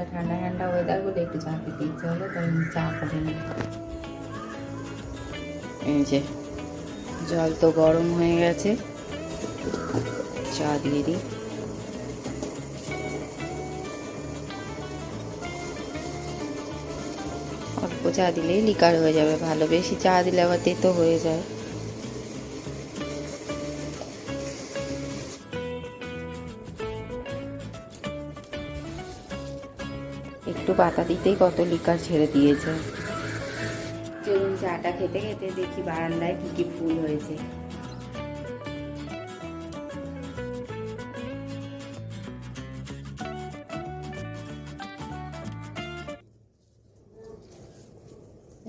আর ঠান্ডা ঠান্ডা ওয়েদার বলে একটু চা খেতে ইচ্ছে হলো আমি চা করে নিই এই যে, জল তো গরম হয়ে গেছে। চা দিয়ে দিই। অল্প চা দিলেই লিকার হয়ে যাবে, ভালো। বেশি চা দিলে আবার তেতো হয়ে যায়। পাতা দিতেই কত লিকার ছেড়ে দিয়েছে। চলুন চাটা খেতে খেতে দেখি বারান্দায় কি কি ফুল হয়েছে।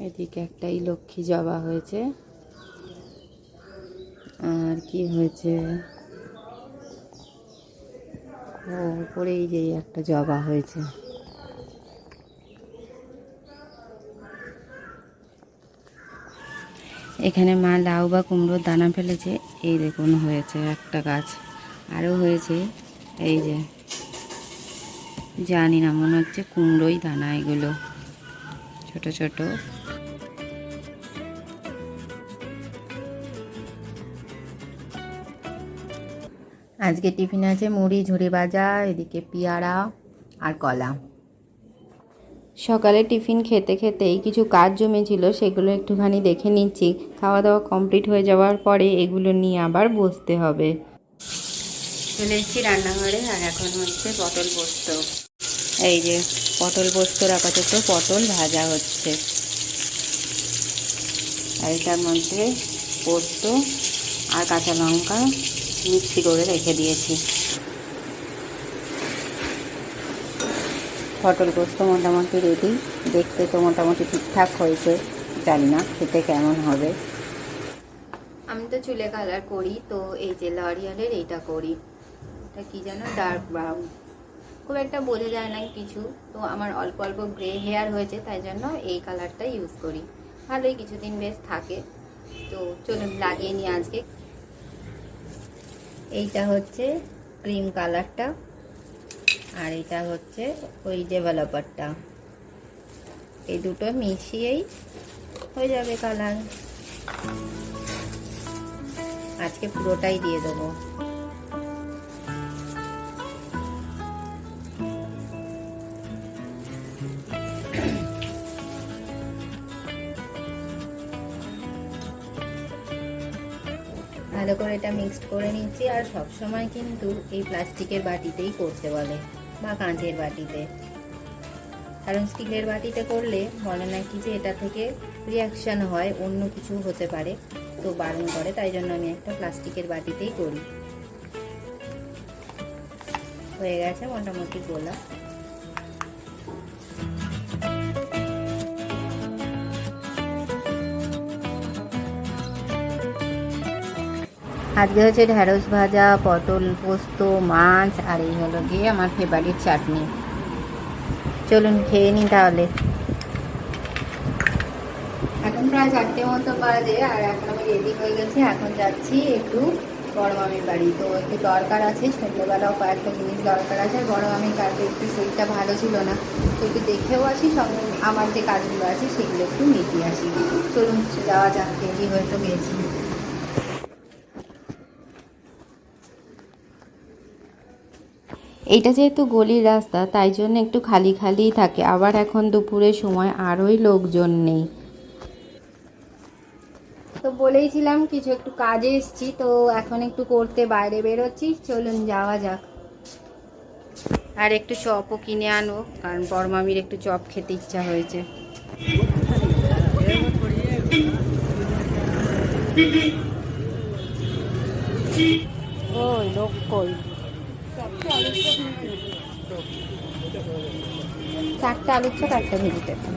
এদিকে একটাই লক্ষ্মী জবা হয়েছে। আর কি হয়েছে? ও, উপরেই যে একটা জবা হয়েছে। এখানে মা লাউ বা কুমড়োর দানা ফেলেছে। এই দেখুন, হয়েছে একটা গাছ। আরও হয়েছে, এই যে। জানি না, মনে হচ্ছে কুমড়োই দানা এগুলো। ছোট ছোট। আজকে টিফিন আছে মুড়ি, ঝুড়ি ভাজা, এদিকে পেয়ারা আর কলা। সকালে টিফিন খেতে খেতেই কিছু কাজ জমেছিল সেগুলো একটুখানি দেখে নিচ্ছি। খাওয়া দাওয়া কমপ্লিট হয়ে যাওয়ার পরে এগুলো নিয়ে আবার বসতে হবে। চলে এসেছি রান্নাঘরে আর এখন হচ্ছে পটল পোস্ত। এই যে পটল পোস্তর আপাতত পটল ভাজা হচ্ছে। আর এটার মধ্যে পোস্ত আর কাঁচা লঙ্কা মিক্সি করে রেখে দিয়েছি। পটল পোস্ত মোটামুটি রেডি দেখতে তো মোটামুটি ঠিকঠাক হয়েছে, জানি না খেতে কেমন হবে। আমি তো চুলে কালার করি, তো এই যে লরিয়ালের এইটা করি। এটা কি যেন ডার্ক ব্রাউন খুব একটা বোঝা যায় না কিছু, তো আমার অল্প অল্প গ্রে হেয়ার হয়েছে, তাই জন্য এই কালারটা ইউজ করি। ভালোই কিছুদিন বেশ থাকে। তো চলুন লাগিয়ে নিই আজকে। এইটা হচ্ছে ক্রিম কালারটা আর এটা হচ্ছে ওই ডেভেলপারটা এই দুটো মিশিয়েই হয়ে যাবে কালার আজকে পুরোটাই দিয়ে দেবো। ভালো করে এটা মিক্সড করে নিচ্ছি, আর সব সময় কিন্তু এই প্লাস্টিকের বাটিতেই করতে বলে বা কাঁচের বাটিতে। কারণ স্টিলের বাটিতে করলে বলে নাকি যে এটা থেকে রিয়াকশান হয়, অন্য কিছু হতে পারে। তো বারণ করে, তাই জন্য আমি একটা প্লাস্টিকের বাটিতেই করি। হয়ে গেছে মোটামুটি গোলা। আজকে হচ্ছে ঢ্যাঁড়স ভাজা, পটল পোস্ত, মাছ, আর এই হলো গিয়ে আমার ফেভারিট চাটনি। চলুন খেয়ে নিই তাহলে। এখন প্রায় চারটে মতো বাজে, আর এখন আমি রেডি হয়ে গেছি। এখন যাচ্ছি একটু বড় মামির বাড়ি। তো একটু দরকার আছে, সন্ধ্যেবেলাও কয়েকটা জিনিস দরকার আছে, আর বড় মামির কাছে একটু শরীরটা ভালো ছিল না। তো একটু দেখেও আসি সঙ্গে আমার যে কাজগুলো আছে, সেগুলো একটু মিটিয়ে আসি। চলুন যাওয়া যাক, রেডি হয়ে তো গেছি। এইটা যেহেতু গলির রাস্তা, তাই জন্য একটু খালি খালিই থাকে। আবার এখন দুপুরের সময় আরোই লোকজন নেই। তো বলেইছিলাম কিছু একটু কাজে এসছি, তো এখন একটু করতে বাইরে বেরোচ্ছি। চলুন যাওয়া যাক। আর একটু চপও কিনে আনো, কারণ বড়মামির একটু চপ খেতে ইচ্ছা হয়েছে। ওই লোক কই? চারটে আলুর চপ একটা ভেজিটেবল।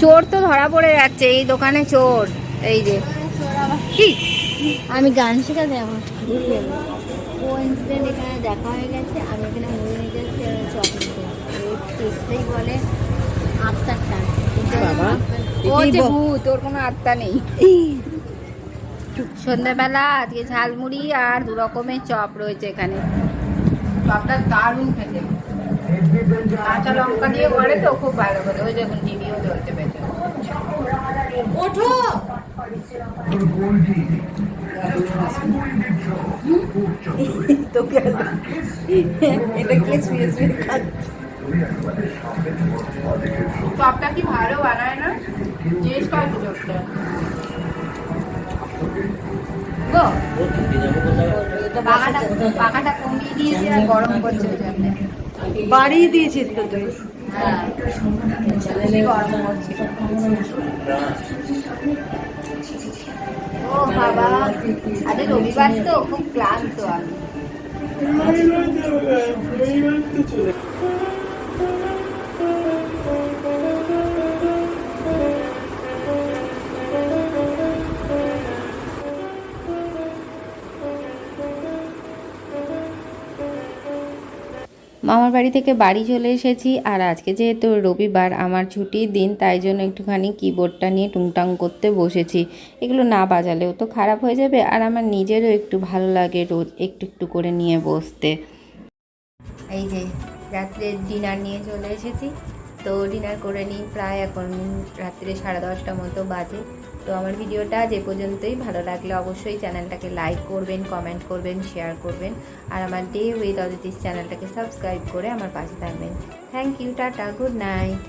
চোর তো ধরা পড়ে যাচ্ছে, এই দোকানে চোর, এই যে। কি? আমি গান শেখাতে আমার ও ইনসিডেন্ট এখানে দেখা হয়ে গেছে, আমি এখানে মুড়ি চপ নিতে। টেস্টেই বলে ওর কোনো আত্মা নেই। সন্ধ্যাবেলা আজকে ঝালমুড়ি আর দু রকমের চপ রয়েছে এখানে। চপটা দারুণ খেতে। কাঁচা লঙ্কা দিয়ে করে তো খুব ভালো করে। ওই টিভিও ওঠো! তোকে এটা কে শুয়ে শুয়ে খাচ্ছে। চপটা কি ভালো বানায় না? গো পাখাটা পাখাটা কমিয়ে দিয়েছি আর গরম করছে বাড়িয়ে দিয়েছিস তো তুই হ্যাঁ। গরম করছে ও বাবা আজ রবিবার তো খুব ক্লান্ত আমি। মামার বাড়ি থেকে বাড়ি চলে এসেছি আর আজকে যেহেতু রবিবার, আমার ছুটির দিন, তাই জন্য একটুখানি কিবোর্ডটা নিয়ে টুংটাং করতে বসেছি। এগুলো না বাজালেও তো খারাপ হয়ে যাবে আর আমার নিজেরও একটু ভালো লাগে রোজ একটু একটু করে নিয়ে বসতে। এই যে রাত্রে ডিনার নিয়ে চলে এসেছি। তো ডিনার করে নিই প্রায় এখন রাত্রে সাড়ে দশটা মতো বাজে। তো আমার ভিডিওটা যে পর্যন্তই ভালো লাগলে অবশ্যই চ্যানেলটাকে লাইক করবেন কমেন্ট করবেন শেয়ার করবেন। আর আমার ডে উইথ অদিতিস চ্যানেলটাকে সাবস্ক্রাইব করে আমার পাশে থাকবেন। Thank you tata good night